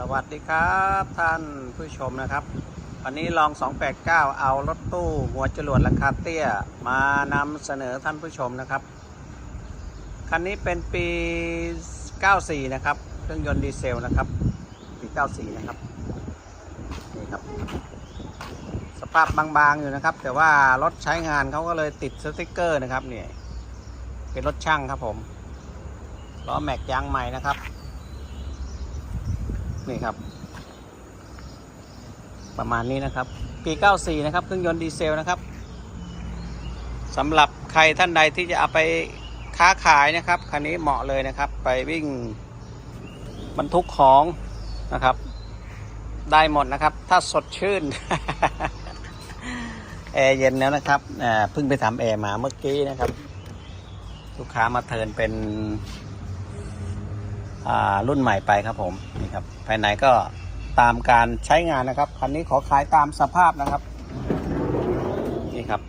สวัสดีครับท่านผู้ชมนะครับ วันนี้ลอง 289 เอารถตู้หัวจรวดราคาเตี้ยมานำเสนอท่านผู้ชมนะครับ คันนี้เป็นปี 94 นะครับ เครื่องยนต์ดีเซลนะครับ ปี 94 นะครับ นี่ครับ สภาพบางๆอยู่นะครับ แต่ว่ารถใช้งานเขาก็เลยติดสติกเกอร์นะครับเนี่ยเป็นรถช่างครับผมล้อแม็กยางใหม่นะครับ นี่ครับ ประมาณนี้นะครับ ปี 94 นะครับ เครื่องยนต์ดีเซลนะครับสำหรับใครท่านใดที่จะเอาไปค้าขายนะครับ คันนี้เหมาะเลยนะครับ ไปวิ่งบรรทุกของนะครับ ได้หมดนะครับ ถ้าสดชื่นแอร์เย็นแล้วนะครับเพิ่งไปทำแอร์มาเมื่อกี้นะครับ ลูกค้ามาเทินเป็นรุ่นใหม่ไปครับผม นี่ครับภายในก็ตามการใช้งานนะครับคันนี้ขอขายตามสภาพนะครับ นี่ครับ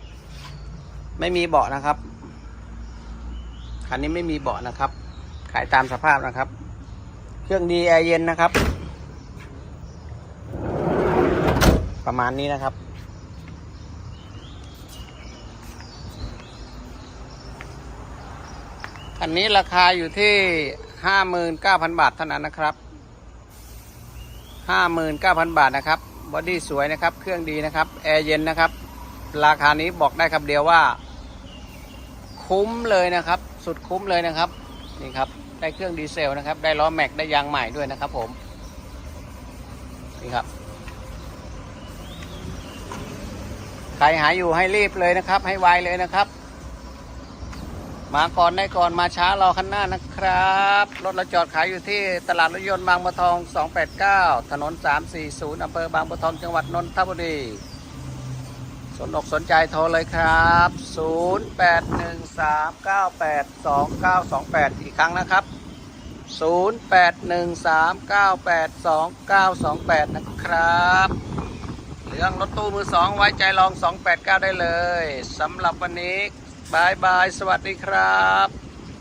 ไม่มีเบาะนะครับคันนี้ไม่มีเบาะนะครับ ขายตามสภาพนะครับ เครื่องดีแอร์เย็นนะครับ ประมาณนี้นะครับอันนี้ราคาอยู่ที่ห้าหมื่นเก้าพันบาทเท่านั้นนะครับ ห้าหมื่นเก้าพันบาทนะครับบอดี้สวยนะครับ เครื่องดีนะครับ แอร์เย็นนะครับ ราคานี้บอกได้คำเดียวว่า คุ้มเลยนะครับ สุดคุ้มเลยนะครับ นี่ครับ ได้เครื่องดีเซลนะครับ ได้ล้อแม็ก ได้ยางใหม่ด้วยนะครับผม นี่ครับ ใครหาอยู่ให้รีบเลยนะครับ ให้ไวเลยนะครับ มาก่อนได้ก่อนมาช้ารอคันหน้านะครับ รถเราจอดขายอยู่ที่ตลาดรถยนต์บางบัวทอง 289 ถนน 340อำเภอบางบัวทองจังหวัดนนทบุรีสนอกสนใจโทรเลยครับ 0813982928 อีกครั้งนะครับ 0813982928 นะครับ เรื่องรถตู้มือสองไว้ใจลอง 289 ได้เลยสำหรับวันนี้ บายบาย สวัสดีครับ